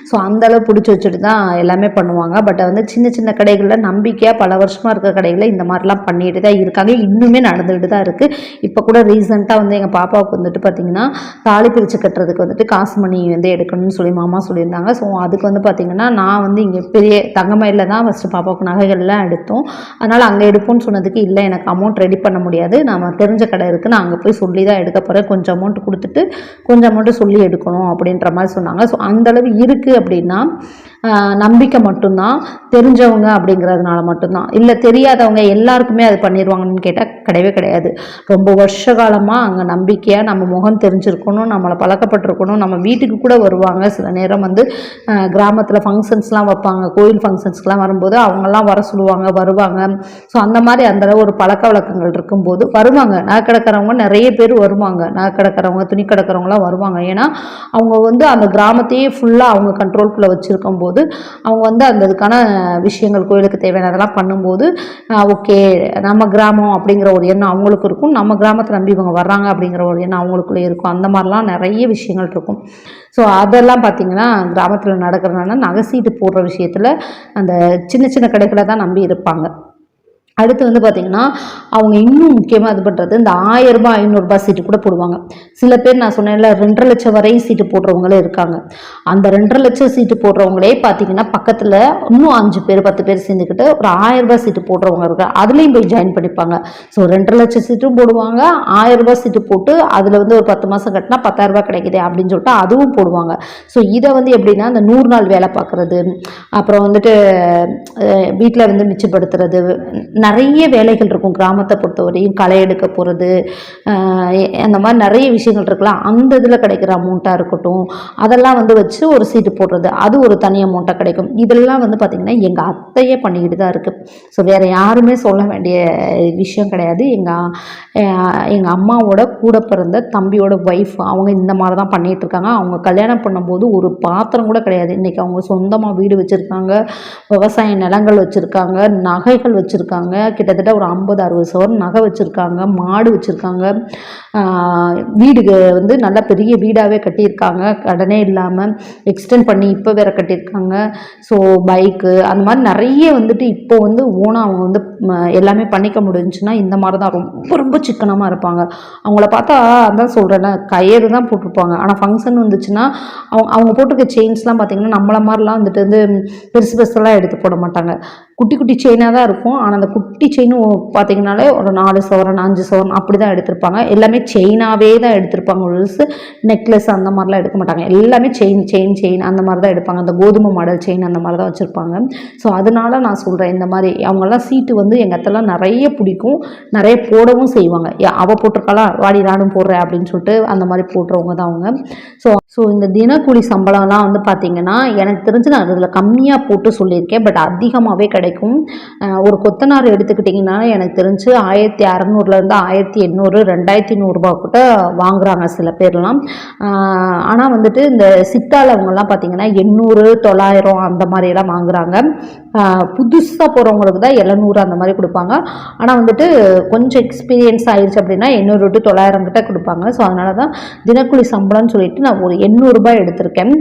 ஸோ அந்தளவு பிடிச்சி வச்சுட்டு தான் எல்லாமே பண்ணுவாங்க. பட் வந்து சின்ன சின்ன கடைகளில் நம்பிக்கையாக பல வருஷமாக இருக்கிற கடைகளில் இந்த மாதிரிலாம் பண்ணிட்டு தான் இருக்காங்க. இன்னுமே நடந்துகிட்டு தான் இருக்குது இப்போ கூட ரீசெண்டாக வந்து எங்கள் பாப்பாவுக்கு வந்துட்டு பார்த்திங்கன்னா தாலி பிரித்து கட்டுறதுக்கு வந்துட்டு காசு மணி வந்து எடுக்கணும்னு சொல்லி மாமா சொல்லியிருந்தாங்க. ஸோ அதுக்கு வந்து பார்த்திங்கன்னா நான் வந்து இங்கே பெரிய தங்கமயில தான் ஃபஸ்ட்டு பாப்பாவுக்கு நகைகள்லாம் எடுத்தோம். அதனால் அங்கே எடுப்போம்னு சொன்னதுக்கு இல்லை எனக்கு அமௌண்ட் ரெடி பண்ண முடியாது. நம்ம தெரிஞ்ச கடை இருக்குது நான் அங்கே போய் சொல்லி தான் எடுக்க போகிறேன் கொஞ்சம் அமௌண்ட் கொடுத்துட்டு கொஞ்சம் அமௌண்ட்டு சொல்லி எடுக்கணும் அப்படின்னு அப்படின்ற மாதிரி சொன்னாங்க. ஸோ அந்தளவு இருக்குது அப்படின்னா நம்பிக்கை மட்டும்தான் தெரிஞ்சவங்க அப்படிங்கிறதுனால மட்டும்தான். இல்லை தெரியாதவங்க எல்லாருக்குமே அது பண்ணிடுவாங்கன்னு கேட்டால் கிடையவே கிடையாது. ரொம்ப வருஷ காலமாக அங்கே நம்பிக்கையாக நம்ம முகம் தெரிஞ்சிருக்கணும் நம்மளை பழக்கப்பட்டிருக்கணும் நம்ம வீட்டுக்கு கூட வருவாங்க. சில நேரம் வந்து கிராமத்தில் ஃபங்க்ஷன்ஸ்லாம் வைப்பாங்க. கோயில் ஃபங்க்ஷன்ஸ்க்கெலாம் வரும்போது அவங்கெல்லாம் வர சொல்லுவாங்க வருவாங்க. ஸோ அந்த மாதிரி அந்த ஒரு பழக்க வழக்கங்கள் இருக்கும்போது வருவாங்க. நகை கிடக்கிறவங்க நிறைய பேர் வருவாங்க. நகை கிடக்கிறவங்க துணி கிடக்கிறவங்களாம் வருவாங்க. ஏன்னா அவங்க வந்து அந்த கிராமத்தையே ஃபுல்லாக அவங்க கண்ட்ரோல்குள்ளே வச்சுருக்கும் போது போது அவங்க வந்து அந்த இதுக்கான விஷயங்கள் கோயிலுக்கு தேவையானதெல்லாம் பண்ணும்போது ஓகே நம்ம கிராமம் அப்படிங்கிற ஒரு எண்ணம் அவங்களுக்கு இருக்கும். நம்ம கிராமத்தை நம்பி இவங்க வர்றாங்க அப்படிங்கிற ஒரு எண்ணம் அவங்களுக்குள்ளே இருக்கும். அந்த மாதிரிலாம் நிறைய விஷயங்கள் இருக்கும். ஸோ அதெல்லாம் பார்த்திங்கன்னா கிராமத்தில் நடக்கிறதுனால நகைசீட்டு போடுற விஷயத்தில் அந்த சின்ன சின்ன கடைகளை தான் நம்பி இருப்பாங்க. அடுத்து வந்து பார்த்திங்கன்னா அவங்க இன்னும் முக்கியமாக இது பண்ணுறது இந்த ஆயிரரூபா ஐநூறுரூபா சீட்டு கூட போடுவாங்க. சில பேர் நான் சொன்னேன்ல ரெண்டரை லட்சம் வரையும் சீட்டு போடுறவங்களே இருக்காங்க. அந்த ரெண்டரை லட்சம் சீட்டு போடுறவங்களே பார்த்தீங்கன்னா பக்கத்தில் இன்னும் அஞ்சு பேர் பத்து பேர் சேர்ந்துக்கிட்டு ஒரு ஆயிரரூபா சீட்டு போடுறவங்க இருக்காங்க அதுலேயும் போய் ஜாயின் பண்ணிப்பாங்க. ஸோ ரெண்டரை லட்சம் சீட்டும் போடுவாங்க. ஆயிரரூபா சீட்டு போட்டு அதில் வந்து ஒரு பத்து மாதம் கட்டினா பத்தாயிரரூபா கிடைக்குது அப்படின்னு சொல்லிட்டு அதுவும் போடுவாங்க. ஸோ இதை வந்து எப்படின்னா இந்த நூறு நாள் வேலை பார்க்குறது அப்புறம் வந்துட்டு வீட்டில் வந்து மிச்சப்படுத்துறது நிறைய வேலைகள் இருக்கும் கிராமத்தை பொறுத்தவரையும் களை எடுக்க போகிறது அந்த மாதிரி நிறைய விஷயங்கள் இருக்கலாம். அந்த இதில் கிடைக்கிற அமௌண்ட்டாக இருக்கட்டும் அதெல்லாம் வந்து வச்சு ஒரு சீட்டு போடுறது அது ஒரு தனி அமௌண்ட்டாக கிடைக்கும். இதெல்லாம் வந்து பார்த்திங்கன்னா எங்கள் அத்தையே பண்ணிக்கிட்டு தான் இருக்குது ஸோ வேறு யாருமே சொல்ல வேண்டிய விஷயம் கிடையாது. எங்கள் எங்கள் அம்மாவோட கூட பிறந்த தம்பியோட ஒய்ஃப் அவங்க இந்த மாதிரி தான் பண்ணிகிட்ருக்காங்க அவங்க கல்யாணம் பண்ணும்போது ஒரு பாத்திரம் கூட கிடையாது. இன்றைக்கி அவங்க சொந்தமாக வீடு வச்சுருக்காங்க விவசாய நிலங்கள் வச்சுருக்காங்க நகைகள் வச்சுருக்காங்க கிட்டத்தட்ட ஒரு ஐம்பது அறுபது சவரன் நகை வச்சுருக்காங்க மாடு வச்சுருக்காங்க. வீடு வந்து நல்லா பெரிய வீடாகவே கட்டியிருக்காங்க. கடனே இல்லாமல் எக்ஸ்டெண்ட் பண்ணி இப்போ வேற கட்டியிருக்காங்க. ஸோ பைக்கு அந்த மாதிரி நிறைய வந்துட்டு இப்போ வந்து ஓனாக அவங்க வந்து எல்லாமே பண்ணிக்க முடிஞ்சுன்னா இந்த மாதிரி தான் ரொம்ப ரொம்ப சிக்கனமாக இருப்பாங்க. அவங்கள பார்த்தா அதான் சொல்கிறேன்னா கயிறு தான் போட்டிருப்பாங்க. ஆனால் ஃபங்க்ஷன் வந்துச்சுன்னா அவங்க அவங்க போட்டிருக்க செயின்ஸ்லாம் பார்த்திங்கன்னா நம்மள மாதிரிலாம் வந்துட்டு வந்து பெருசு பெருசெல்லாம் எடுத்து போட மாட்டாங்க. குட்டி குட்டி செயினாக தான் இருக்கும். ஆனால் அந்த குட்டி செயினும் பார்த்தீங்கனாலே ஒரு நாலு சவரன் அஞ்சு சவரன் அப்படி தான் எடுத்திருப்பாங்க. எல்லாமே செயினாகவே தான் எடுத்திருப்பாங்க. ஒழுசு நெக்லஸ் அந்த மாதிரிலாம் எடுக்க மாட்டாங்க. எல்லாமே செயின் செயின் செயின் அந்த மாதிரி தான் எடுப்பாங்க. அந்த கோதுமை மாடல் செயின் அந்த மாதிரி தான் வச்சுருப்பாங்க. ஸோ அதனால நான் சொல்கிறேன் இந்த மாதிரி அவங்கெல்லாம் சீட்டு வந்து எங்கள் அத்தெல்லாம் நிறைய பிடிக்கும். நிறைய போடவும் செய்வாங்க. யா, அவ போட்டிருக்காளா? வாடி நானும் போடுறேன் அப்படின்னு சொல்லிட்டு அந்த மாதிரி போடுறவங்க தான் அவங்க. ஸோ ஸோ இந்த தினக்கூலி சம்பளம்லாம் வந்து பார்த்தீங்கன்னா எனக்கு தெரிஞ்சு நான் அதில் கம்மியாக போட்டு சொல்லியிருக்கேன். பட் அதிகமாகவே கிடைக்கும். ஒரு கொத்தனார் எடுத்துக்கிட்டிங்கன்னா எனக்கு தெரிஞ்சு ஆயிரத்தி அறநூறுலேருந்து ஆயிரத்தி எண்ணூறு ரெண்டாயிரத்தி நூறுரூபா கூட வாங்குகிறாங்க சில பேர்லாம். ஆனால் வந்துட்டு இந்த சித்தாளவங்கலாம் பார்த்திங்கன்னா பார்த்தீங்கன்னா எண்ணூறு தொள்ளாயிரம் அந்த மாதிரியெல்லாம் வாங்குகிறாங்க புதுசாக போகிறவங்களுக்கு தான் எழுநூறு அந்த மாதிரி கொடுப்பாங்க. ஆனால் வந்துட்டு கொஞ்சம் எக்ஸ்பீரியன்ஸ் ஆயிடுச்சு அப்படின்னா எண்ணூறு டு தொள்ளாயிரம் கிட்ட கொடுப்பாங்க. ஸோ அதனால தான் தினக்கூலி சம்பளம்னு சொல்லிட்டு நான் ஒரு எண்ணூறுரூபா எடுத்திருக்கேன்.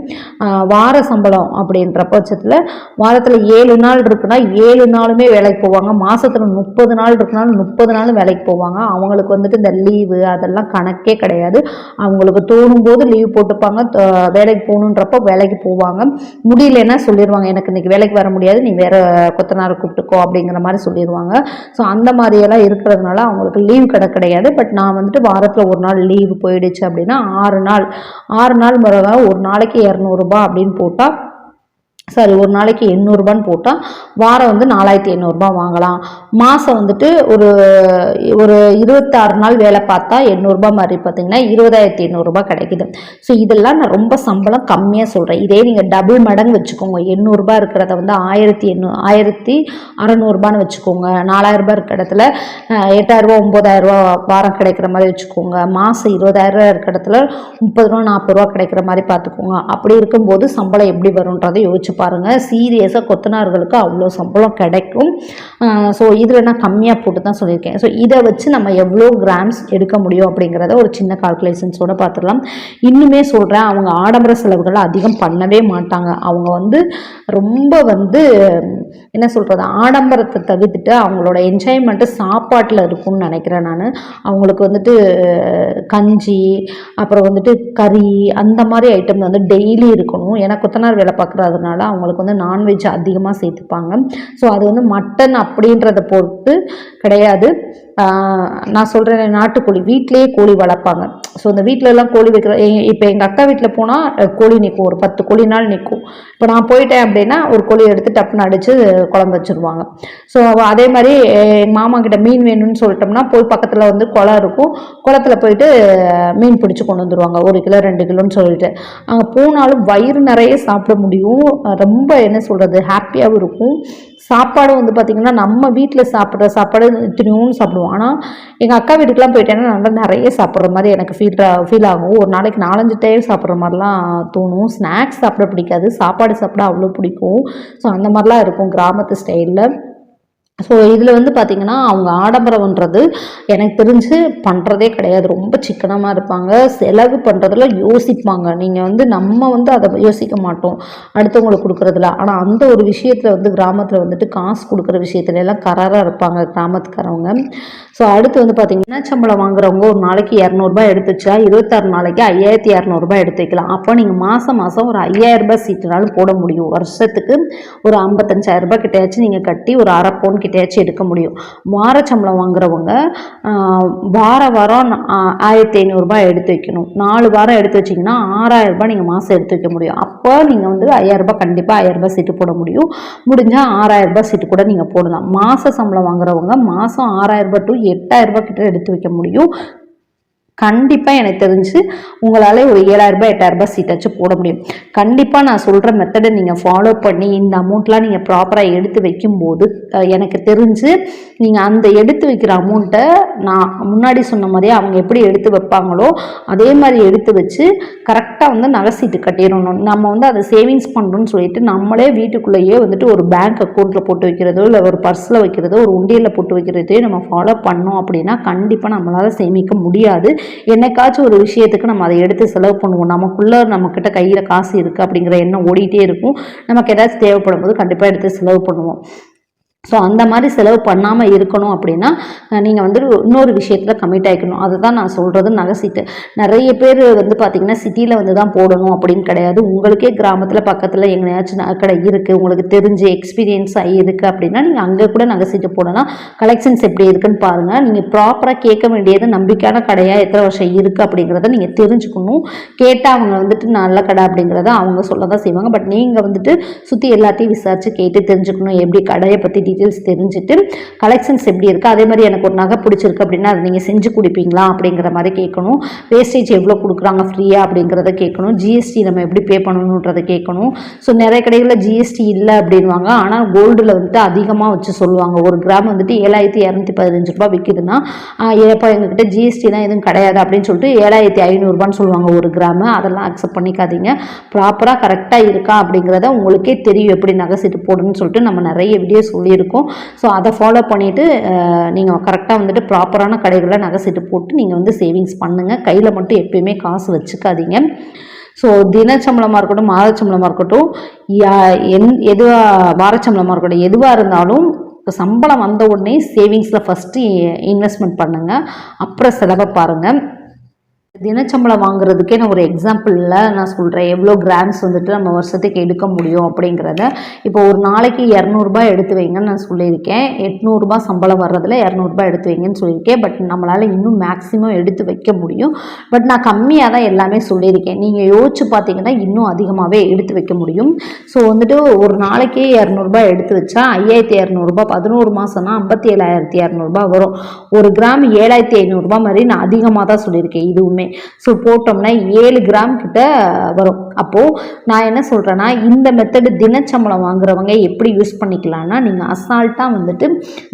வார சம்பளம் அப்படின்ற பட்சத்தில் வாரத்தில் ஏழு நாள் இருக்குன்னா ஏழு நாளுமே வேலைக்கு போவாங்க. மாதத்தில் முப்பது நாள் இருக்குனாலும் முப்பது நாளும் வேலைக்கு போவாங்க. அவங்களுக்கு வந்துட்டு இந்த லீவு அதெல்லாம் கணக்கே கிடையாது. அவங்களுக்கு தோணும் போது லீவ் போட்டுப்பாங்க. வேலைக்கு போகணுன்றப்போ வேலைக்கு போவாங்க. முடியலன்னா சொல்லிடுவாங்க எனக்கு இன்றைக்கி வேலைக்கு வர முடியாது. நீ வேறு கொத்தனார் கூப்பிட்டுக்கோ அப்படிங்கிற மாதிரி சொல்லிடுவாங்க. ஸோ அந்த மாதிரியெல்லாம் இருக்கிறதுனால அவங்களுக்கு லீவ் கிட கிடையாது. பட் நான் வந்துட்டு வாரத்தில் ஒரு நாள் லீவு போயிடுச்சு அப்படின்னா ஆறு நாள் ஆறு நாள் முறை ஒரு நாளைக்கு இரநூறுபா அப்படின்னு போட்டால் சாரி ஒரு நாளைக்கு எண்ணூறுபான்னு போட்டால் வாரம் வந்து நாலாயிரத்தி எண்ணூறுபா வாங்கலாம். மாதம் வந்துட்டு ஒரு ஒரு இருபத்தாறு நாள் வேலை பார்த்தா எண்ணூறுபா மாதிரி பார்த்தீங்கன்னா இருபதாயிரத்தி எண்ணூறுபா கிடைக்குது. ஸோ இதெல்லாம் நான் ரொம்ப சம்பளம் கம்மியாக சொல்கிறேன் இதே நீங்கள் டபுள் மடங்கு வச்சுக்கோங்க. எண்ணூறுபா இருக்கிறத வந்து ஆயிரத்தி எண்ணூ ஆயிரத்தி அறநூறுபான்னு வச்சுக்கோங்க. நாலாயிரரூபா இருக்கிற இடத்துல எட்டாயிரரூபா ஒம்பதாயிரரூபா வாரம் கிடைக்கிற மாதிரி வச்சுக்கோங்க. மாதம் இருபதாயிரரூபா இருக்கிற இடத்துல முப்பது ரூபா நாற்பது ரூபா கிடைக்கிற மாதிரி பார்த்துக்கோங்க. அப்படி இருக்கும்போது சம்பளம் எப்படி வரும்ன்றதை யோசிச்சு பாருங்கள் சீரியஸாக கொத்தனார்களுக்கு அவ்வளோ சம்பளம் கிடைக்கும். ஸோ இதில் நான் கம்மியாக போட்டு தான் சொல்லியிருக்கேன். ஸோ இதை வச்சு நம்ம எவ்வளோ கிராம்ஸ் எடுக்க முடியும் அப்படிங்கிறத ஒரு சின்ன கால்குலேஷன்ஸோட பார்த்துடலாம் இன்னுமே சொல்கிறேன் அவங்க ஆடம்பர செலவுகளை அதிகம் பண்ணவே மாட்டாங்க. அவங்க வந்து ரொம்ப வந்து என்ன சொல்கிறது ஆடம்பரத்தை தவிர்த்துட்டு அவங்களோட என்ஜாய்மெண்ட்டு சாப்பாட்டில் இருக்கும்னு நினைக்கிறேன் நான். அவங்களுக்கு வந்துட்டு கஞ்சி அப்புறம் வந்துட்டு கறி அந்த மாதிரி ஐட்டம் வந்து டெய்லி இருக்கணும். ஏன்னா கொத்தனார் வேலை பார்க்குறதுனால அவங்களுக்கு வந்து நான்வெஜ் அதிகமாக சேர்த்துப்பாங்க. ஸோ அது வந்து மட்டன் அப்படின்றத பொறுத்து கிடையாது. நான் சொல்கிறேன் நாட்டுக்கோழி. வீட்டிலேயே கோழி வளர்ப்பாங்க. ஸோ இந்த வீட்டிலலாம் கோழி வைக்கிற இப்போ எங்கள் அக்கா வீட்டில் போனால் கோழி நிற்கும் ஒரு பத்து கோழி நாள் நிற்கும் இப்போ நான் போயிட்டேன் அப்படின்னா ஒரு கோழி எடுத்து டப்புன்னு அடித்து குழம்பு வச்சுருவாங்க. ஸோ அதே மாதிரி எங்கள் மாமா கிட்ட மீன் வேணும்னு சொல்லிட்டோம்னா போய் பக்கத்தில் வந்து குளம் இருக்கும். குளத்துல போயிட்டு மீன் பிடிச்சி கொண்டு வந்துருவாங்க. ஒரு கிலோ ரெண்டு கிலோன்னு சொல்லிட்டு. அங்கே போனாலும் வயிறு நிறைய சாப்பிட முடியும். ரொம்ப என்ன சொல்கிறது ஹாப்பியாகவும் இருக்கும். சாப்பாடு வந்து பார்த்திங்கன்னா நம்ம வீட்டில் சாப்பிட்ற சாப்பாடு இத்தனையும் சாப்பிடுவோம். ஆனால் எங்கள் அக்கா வீட்டுக்குலாம் போயிட்டேன்னா நல்லா நிறைய சாப்பிட்ற மாதிரி எனக்கு ஃபீல் ஃபீல் ஆகும். ஒரு நாளைக்கு நாலஞ்சு டைம் சாப்பிட்ற மாதிரிலாம் தோணும். ஸ்நாக்ஸ் சாப்பிட பிடிக்காது. சாப்பாடு சாப்பிட அவ்வளோ பிடிக்கும். ஸோ அந்த மாதிரிலாம் இருக்கும் கிராமத்து ஸ்டைலில் ஸோ இதில் வந்து பார்த்திங்கன்னா அவங்க ஆடம்பரம்ன்றது எனக்கு தெரிஞ்சு பண்ணுறதே கிடையாது. ரொம்ப சிக்கனமாக இருப்பாங்க. செலவு பண்ணுறதுல யோசிப்பாங்க. நீங்கள் வந்து நம்ம வந்து அதை யோசிக்க மாட்டோம். அடுத்தவங்களுக்கு கொடுக்குறதுல. ஆனால் அந்த ஒரு விஷயத்தில் வந்து கிராமத்தில் வந்துட்டு காசு கொடுக்குற விஷயத்துல எல்லாம் கராராக இருப்பாங்க கிராமத்துக்காரவங்க. ஸோ அடுத்து வந்து பார்த்திங்கன்னா சம்பளம் வாங்குறவங்க ஒரு நாளைக்கு இரநூறுபா எடுத்து வச்சா இருபத்தாறு நாளைக்கு ஐயாயிரத்தி இரநூறுபா எடுத்து வைக்கலாம். அப்போ நீங்கள் மாதம் மாதம் ஒரு ஐயாயிரரூபா சீட்டுனாலும் போட முடியும். வருஷத்துக்கு ஒரு ஐம்பத்தஞ்சாயிரம் கிட்டையாச்சும் நீங்கள் கட்டி ஒரு அரை பவுன் கிட்டயாச்சும் எடுக்க முடியும். வார சம்பளம் வாங்குறவங்க வார வாரம் ஆயிரத்தி ஐநூறுரூபா எடுத்து வைக்கணும். நாலு வாரம் எடுத்து வச்சிங்கன்னா ஆறாயிரம் ரூபாய் நீங்கள் மாதம் எடுத்து வைக்க முடியும். அப்போ நீங்கள் வந்து ஐயாயிரரூபா கண்டிப்பாக ஆயிரரூபா சீட்டு போட முடியும். முடிஞ்சால் ஆறாயிரரூபா சீட்டு கூட நீங்கள் போடலாம். மாத சம்பளம் வாங்குறவங்க மாதம் ஆறாயிரம் ரூபாய் டு எட்டாயிரம் கிட்ட எடுத்து வைக்க முடியும். கண்டிப்பாக எனக்கு தெரிஞ்சு உங்களால் ஒரு ஏழாயிரரூபா எட்டாயிரரூபா சீட்டாச்சும் போட முடியும். கண்டிப்பாக நான் சொல்கிற மெத்தடை நீங்கள் ஃபாலோ பண்ணி இந்த அமௌண்ட்லாம் நீங்கள் ப்ராப்பராக எடுத்து வைக்கும்போது எனக்கு தெரிஞ்சு நீங்கள் அந்த எடுத்து வைக்கிற அமௌண்ட்டை நான் முன்னாடி சொன்ன மாதிரியே அவங்க எப்படி எடுத்து வைப்பாங்களோ அதே மாதிரி எடுத்து வச்சு கரெக்டாக வந்து நகை சீட்டு கட்டிடணும். நம்ம வந்து அதை சேவிங்ஸ் பண்ணுறோன்னு சொல்லிட்டு நம்மளே வீட்டுக்குள்ளேயே வந்துட்டு ஒரு பேங்க் அக்கௌண்ட்டில் போட்டு வைக்கிறதோ இல்லை ஒரு பர்ஸில் வைக்கிறதோ ஒரு உண்டியலில் போட்டு வைக்கிறதையோ நம்ம ஃபாலோ பண்ணோம் அப்படின்னா கண்டிப்பாக நம்மளால் சேமிக்க முடியாது. என்னைக்காச்சும் ஒரு விஷயத்துக்கு நம்ம அதை எடுத்து செலவு பண்ணுவோம். நமக்குள்ளே நம்மக்கிட்ட கையில் காசு இருக்குது அப்படிங்கிற எண்ணம் ஓடிட்டே இருக்கும். நமக்கு ஏதாச்சும் தேவைப்படும் போது கண்டிப்பாக எடுத்து செலவு பண்ணுவோம். ஸோ அந்த மாதிரி செலவு பண்ணாமல் இருக்கணும் அப்படின்னா நீங்கள் வந்து இன்னொரு விஷயத்தில் கமிட் ஆகிக்கணும் அதுதான் நான் சொல்கிறது நகை சீட்டு. நிறைய பேர் வந்து பார்த்திங்கன்னா சிட்டியில் வந்து தான் போடணும் அப்படின்னு கிடையாது. உங்களுக்கே கிராமத்தில் பக்கத்தில் எங்கேயாச்சும் நகைக்கடை இருக்குது உங்களுக்கு தெரிஞ்சு எக்ஸ்பீரியன்ஸ் இருக்குது அப்படின்னா நீங்கள் அங்கே கூட நகை சீட்டு போடலாம். கலெக்ஷன்ஸ் எப்படி இருக்குன்னு பாருங்கள் நீங்கள் ப்ராப்பராக கேட்க வேண்டியது நம்பிக்கையான கடையாக எத்தனை வருஷம் இருக்குது அப்படிங்கிறத நீங்கள் தெரிஞ்சுக்கணும். கேட்டால் அவங்க வந்துட்டு நல்ல கடை அப்படிங்கிறத அவங்க சொல்ல தான் செய்வாங்க. பட் நீங்கள் வந்துட்டு சுற்றி எல்லாத்தையும் விசாரித்து கேட்டு தெரிஞ்சுக்கணும். எப்படி கடையை பற்றி டீட்டெயில்ஸ் தெரிஞ்சுட்டு கலெக்ஷன்ஸ் எப்படி இருக்குது அதே மாதிரி எனக்கு ஒரு நகை பிடிச்சிருக்கு அப்படின்னா அதை நீங்கள் செஞ்சு கொடுப்பீங்களா? அப்படிங்கிற மாதிரி கேட்கணும். வேஸ்டேஜ் எவ்வளோ கொடுக்குறாங்க? ஃப்ரீயாக அப்படிங்கிறத கேட்கணும். ஜிஎஸ்டி நம்ம எப்படி பே பண்ணணுன்றதை கேட்கணும். ஸோ நிறைய கடைகளில் ஜிஎஸ்டி இல்லை அப்படின்வாங்க ஆனால் கோல்டில் வந்துட்டு அதிகமாக வச்சு சொல்லுவாங்க. ஒரு கிராம் வந்துட்டு ஏழாயிரத்தி இரநூத்தி பதினஞ்சு ரூபாய் விற்கிதுன்னா ஏப்பா எங்ககிட்ட ஜிஎஸ்டிலாம் எதுவும் கிடையாது அப்படின்னு சொல்லிட்டு ஏழாயிரத்தி ஐநூறுரூபான்னு சொல்லுவாங்க ஒரு கிராமு அதெல்லாம் அக்செப்ட் பண்ணிக்காதீங்க. ப்ராப்பராக கரெக்டாக இருக்கா அப்படிங்கிறத உங்களுக்கே தெரியும். எப்படி நகை சீட்டு போடுன்னு சொல்லிட்டு நம்ம நிறைய வீடியோ சொல்லியிருக்கோம். இருக்கும். ஸோ அதை ஃபாலோ பண்ணிவிட்டு நீங்கள் கரெக்டாக வந்துட்டு ப்ராப்பரான கடைகளில் நகை சீட்டு போட்டு நீங்கள் வந்து சேவிங்ஸ் பண்ணுங்கள் கையில் மட்டும் எப்பயுமே காசு வச்சுக்காதீங்க. ஸோ தினச்சம்பளமாக இருக்கட்டும் மாதச்சம்பளமாக இருக்கட்டும் என் எதுவாக வாரச்சம்பளமாக இருக்கட்டும் எதுவாக இருந்தாலும் இப்போ சம்பளம் வந்த உடனே சேவிங்ஸில் ஃபஸ்ட்டு இன்வெஸ்ட்மெண்ட் பண்ணுங்கள் அப்புறம் செலவை பாருங்கள் தினச்சம்பளம் வாங்குறதுக்கே நான் ஒரு எக்ஸாம்பிளில் நான் சொல்கிறேன் எவ்வளோ கிராம்ஸ் வந்துட்டு நம்ம வருஷத்துக்கு எடுக்க முடியும் அப்படிங்கிறத. இப்போ ஒரு நாளைக்கு இரநூறுபா எடுத்து வைங்கன்னு நான் சொல்லியிருக்கேன். எட்நூறுபா சம்பளம் வர்றதில் இரநூறுபா எடுத்து வைங்கன்னு சொல்லியிருக்கேன். பட் நம்மளால் இன்னும் மேக்ஸிமம் எடுத்து வைக்க முடியும். பட் நான் கம்மியாக தான் எல்லாமே சொல்லியிருக்கேன். நீங்கள் யோசிச்சு பார்த்தீங்கன்னா இன்னும் அதிகமாகவே எடுத்து வைக்க முடியும். ஸோ வந்துட்டு ஒரு நாளைக்கே இரநூறுபா எடுத்து வச்சா ஐயாயிரத்தி இரநூறுபா பதினோரு மாதம்னா ஐம்பத்தி ஏழாயிரத்தி இரநூறுபா வரும். ஒரு கிராம் ஏழாயிரத்தி ஐநூறுரூபா மாதிரி நான் அதிகமாக தான் சொல்லியிருக்கேன். இதுவுமே ஸோ போட்டோம்னா ஏழு கிராம் கிட்ட வரும். அப்போது நான் என்ன சொல்கிறேன்னா இந்த மெத்தடு தினச்சம்பளம் வாங்குறவங்க எப்படி யூஸ் பண்ணிக்கலாம்னா நீங்கள் அசால்ட்டாக வந்துட்டு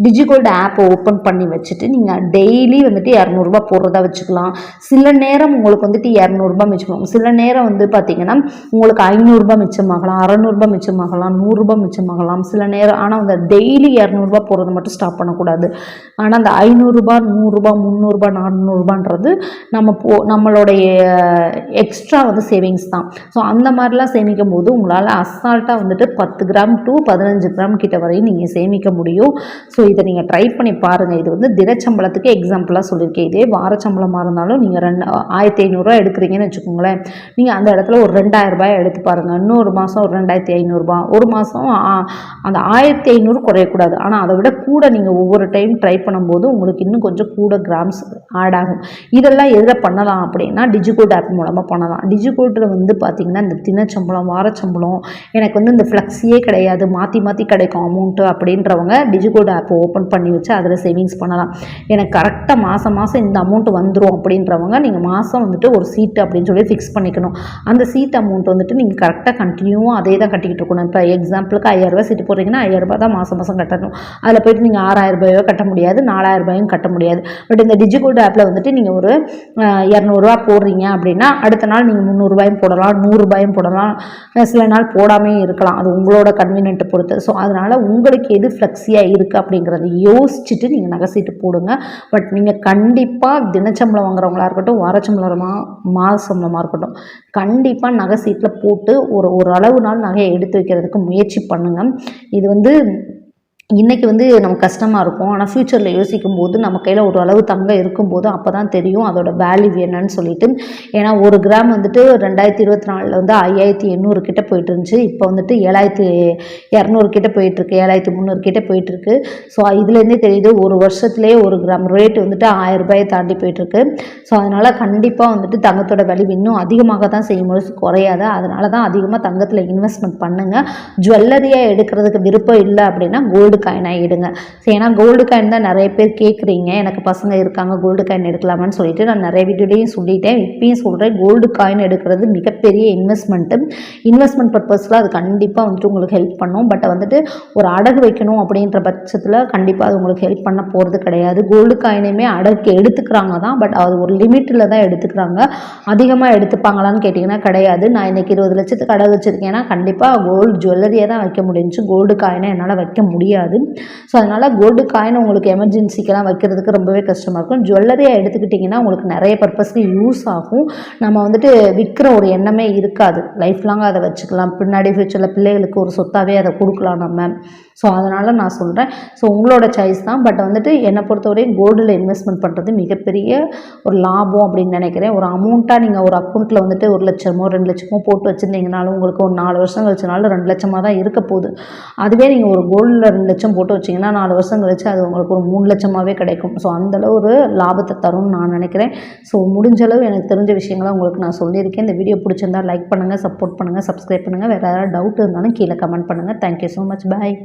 டிஜிகோல்டு ஆப்பை ஓப்பன் பண்ணி வச்சுட்டு நீங்கள் டெய்லி வந்துட்டு இரநூறுபா போடுறதா வச்சுக்கலாம். சில நேரம் உங்களுக்கு வந்துட்டு இரநூறுபா மிச்சமாகும் சில நேரம் வந்து பார்த்தீங்கன்னா உங்களுக்கு ஐநூறுரூபா மிச்சமாகலாம் அறநூறுபா மிச்சமாகலாம் நூறுரூபா மிச்சமாகலாம். சில நேரம் ஆனால் அந்த டெய்லி இரநூறுபா போடுறத மட்டும் ஸ்டாப் பண்ணக்கூடாது. ஆனால் அந்த ஐநூறுரூபா நூறுரூபா முந்நூறுரூபா நானூறுரூபான்றது நம்ம போ நம்மளுடைய எக்ஸ்ட்ரா வந்து சேவிங்ஸ் தான். ஸோ அந்த மாதிரிலாம் சேமிக்கும் போது உங்களால் அசால்ட்டாக வந்துட்டு பத்து கிராம் டு பதினஞ்சு கிராம் கிட்ட வரையும் நீங்கள் சேமிக்க முடியும். ஸோ இதை நீங்கள் ட்ரை பண்ணி பாருங்கள் இது வந்து தினச்சம்பளத்துக்கு எக்ஸாம்பிளாக சொல்லியிருக்கேன். இதே வாரச்சம்பளமாக இருந்தாலும் நீங்கள் ரெண்டு ஆயிரத்தி ஐநூறுரூவா எடுக்கிறீங்கன்னு வச்சுக்கோங்களேன். நீங்கள் அந்த இடத்துல ஒரு ரெண்டாயிரரூபாய் எடுத்து பாருங்கள் இன்னொரு மாதம் ஒரு ரெண்டாயிரத்தி ஐநூறுரூபா ஒரு மாதம் அந்த ஆயிரத்தி ஐநூறு குறையக்கூடாது. ஆனால் அதை விட கூட நீங்கள் ஒவ்வொரு டைம் ட்ரை பண்ணும்போது உங்களுக்கு இன்னும் கொஞ்சம் கூட கிராம்ஸ் ஆட் ஆகும். இதெல்லாம் எதில் பண்ணலாம் அப்படின்னா டிஜிகோட் ஆப் மூலமாக பண்ணலாம். டிஜிகோட்டில் வந்து பார்த்து பார்த்திங்கன்னா இந்த தினச்சம்பளம் வாரச்சம்பளம் எனக்கு வந்து இந்த ஃப்ளெக்ஸியே கிடையாது. மாற்றி மாற்றி கிடைக்கும் அமௌண்ட்டு அப்படின்றவங்க டிஜிகோட் ஆப்பை ஓப்பன் பண்ணி வச்சு அதில் சேவிங்ஸ் பண்ணலாம். எனக்கு கரெக்டாக மாதம் மாதம் இந்த அமௌண்ட் வந்துடும் அப்படின்றவங்க நீங்கள் மாதம் வந்துட்டு ஒரு சீட்டு அப்படின்னு சொல்லி ஃபிக்ஸ் பண்ணிக்கணும். அந்த சீட் அமௌண்ட் வந்துட்டு நீங்கள் கரெக்டாக கண்டினியூவாக அதே தான் கட்டிக்கிட்டு இருக்கணும். இப்போ எக்ஸாம்பிளுக்கு ஐயாயிரரூபா சீட்டு போடுறீங்கன்னா ஐயாயிரரூபா தான் மாதம் மாதம் கட்டணும். அதில் போய்ட்டு நீங்கள் ஆறாயிரரூபாயோ கட்ட முடியாது நாலாயிரம் ரூபாயும் கட்ட முடியாது. பட் இந்த டிஜிகோல்டு ஆப்பில் வந்துட்டு நீங்கள் ஒரு இரநூறுவா போடுறீங்க அப்படின்னா அடுத்த நாள் நீங்கள் முந்நூறுரூபாயும் போடலாம். நூறுரூபாயும் போடலாம். சில நாள் போடாமே இருக்கலாம். அது உங்களோட கன்வீனியன்ட்டை பொறுத்து. ஸோ அதனால் உங்களுக்கு எது ஃப்ளெக்ஸியாக இருக்குது அப்படிங்கிறத யோசிச்சுட்டு நீங்கள் நகை சீட்டு போடுங்க. பட் நீங்கள் கண்டிப்பாக தினச்சம்பளம் வாங்குறவங்களா இருக்கட்டும் வாரச்சம்பளமா மாத சம்பளமாக இருக்கட்டும் கண்டிப்பாக நகை சீட்டில் போட்டு ஒரு ஒரு அளவு நாள் நகையை எடுத்து வைக்கிறதுக்கு முயற்சி பண்ணுங்கள் இது வந்து இன்றைக்கி வந்து நமக்கு கஷ்டமாக இருக்கும். ஆனால் ஃப்யூச்சரில் யோசிக்கும் போது நம்ம கையில் ஒரு அளவு தங்கம் இருக்கும்போது அப்போ தான் தெரியும் அதோட வேல்யூ என்னன்னு சொல்லிட்டு. ஏன்னா ஒரு கிராம் வந்துட்டு ரெண்டாயிரத்தி இருபத்தி நாலில் வந்து ஐயாயிரத்தி எண்ணூறு கிட்ட போயிட்டு இருந்துச்சு. இப்போ வந்துட்டு ஏழாயிரத்தி இரநூறு கிட்ட போயிட்டுருக்கு ஏழாயிரத்தி முந்நூறு கிட்ட போயிட்டுருக்கு ஸோ இதுலேருந்தே தெரியுது ஒரு வருஷத்துலேயே ஒரு கிராம் ரேட் வந்துட்டு ஆயிரம் ரூபாயை தாண்டி போயிட்டுருக்கு ஸோ அதனால் கண்டிப்பாக வந்துட்டு தங்கத்தோட வேல்யூ இன்னும் அதிகமாக தான் செய்யும். பொழுது குறையாது. அதனால தான் அதிகமாக தங்கத்தில் இன்வெஸ்ட்மெண்ட் பண்ணுங்கள் ஜுவல்லரியாக எடுக்கிறதுக்கு விருப்பம் இல்லை அப்படின்னா கோல்டு கோல்டு காயினாக எடுங்க ஏன்னா கோல்டு காயின் தான் நிறைய பேர் கேட்குறீங்க எனக்கு பசங்க இருக்காங்க கோல்டு காயின் எடுக்கலாமான்னு சொல்லிட்டு நான் நிறைய வீடியோலையும் சொல்லிட்டேன். இப்பயும் சொல்கிறேன் கோல்டு காயின் எடுக்கிறது மிகப்பெரிய இன்வெஸ்ட்மெண்ட்டு இன்வெஸ்ட்மெண்ட் பர்பஸில் அது கண்டிப்பாக வந்துட்டு உங்களுக்கு ஹெல்ப் பண்ணும். பட் வந்துட்டு ஒரு அடகு வைக்கணும் அப்படின்ற பட்சத்தில் கண்டிப்பாக அது உங்களுக்கு ஹெல்ப் பண்ண போகிறது கிடையாது. கோல்டு காயினையுமே அடகு எடுத்துக்கிறாங்க தான். பட் அது ஒரு லிமிட்டில் தான் எடுத்துக்கிறாங்க. அதிகமாக எடுத்துப்பாங்களான்னு கேட்டிங்கன்னா கிடையாது. நான் இன்றைக்கி இருபது லட்சத்துக்கு அடகு வச்சுருக்கேன்னா கண்டிப்பாக கோல்டு ஜுவல்லரியை தான் வைக்க முடிஞ்சு கோல்டு காயினை என்னால் வைக்க முடியாது. முடியாது ஸோ அதனால் கோல்டு காயின் உங்களுக்கு எமர்ஜென்சிக்கெல்லாம் வைக்கிறதுக்கு ரொம்பவே கஷ்டமாக இருக்கும். ஜுவல்லரியாக எடுத்துக்கிட்டிங்கன்னா உங்களுக்கு நிறைய பர்பஸ்க்கு யூஸ் ஆகும். நம்ம வந்துட்டு விற்கிற ஒரு எண்ணமே இருக்காது. லைஃப் லாங்காக அதை வச்சுக்கலாம். பின்னாடி ஃபியூச்சரில் பிள்ளைகளுக்கு ஒரு சொத்தாகவே அதை கொடுக்கலாம் நம்ம. ஸோ அதனால் நான் சொல்கிறேன் ஸோ உங்களோட சாய்ஸ் தான். பட் வந்துட்டு என்னை பொறுத்தவரையும் கோல்டில் இன்வெஸ்ட்மெண்ட் பண்ணுறது மிகப்பெரிய ஒரு லாபம் அப்படின்னு நினைக்கிறேன். ஒரு அமௌண்ட்டாக நீங்கள் ஒரு அக்கௌண்ட்டில் வந்துட்டு ஒரு லட்சமோ ரெண்டு லட்சமோ போட்டு வச்சுருந்தீங்கனாலும் உங்களுக்கு ஒரு நாலு வருஷம் கழிச்சினாலும் ரெண்டு லட்சமாக தான் இருக்க போகுது. அதுவே நீங்கள் ஒரு கோல்டில் ரெண்டு லட்சம் போட்டு வச்சிங்கன்னா நாலு வருஷம் கழிச்சு அது உங்களுக்கு ஒரு மூணு லட்சமாகவே கிடைக்கும். ஸோ அந்தளவு ஒரு லாபத்தை தரும்னு நான் நினைக்கிறேன். ஸோ முடிஞ்சளவு எனக்கு தெரிஞ்ச விஷயங்களை உங்களுக்கு நான் சொல்லியிருக்கேன். இந்த வீடியோ பிடிச்சிருந்தா லைக் பண்ணுங்கள் சப்போர்ட் பண்ணுங்கள் சப்ஸ்கிரைப் பண்ணுங்கள் வேறு ஏதாவது டவுட் இருந்தாலும் கீழே கமெண்ட் பண்ணுங்கள் தேங்க்யூ ஸோ மச் பாய்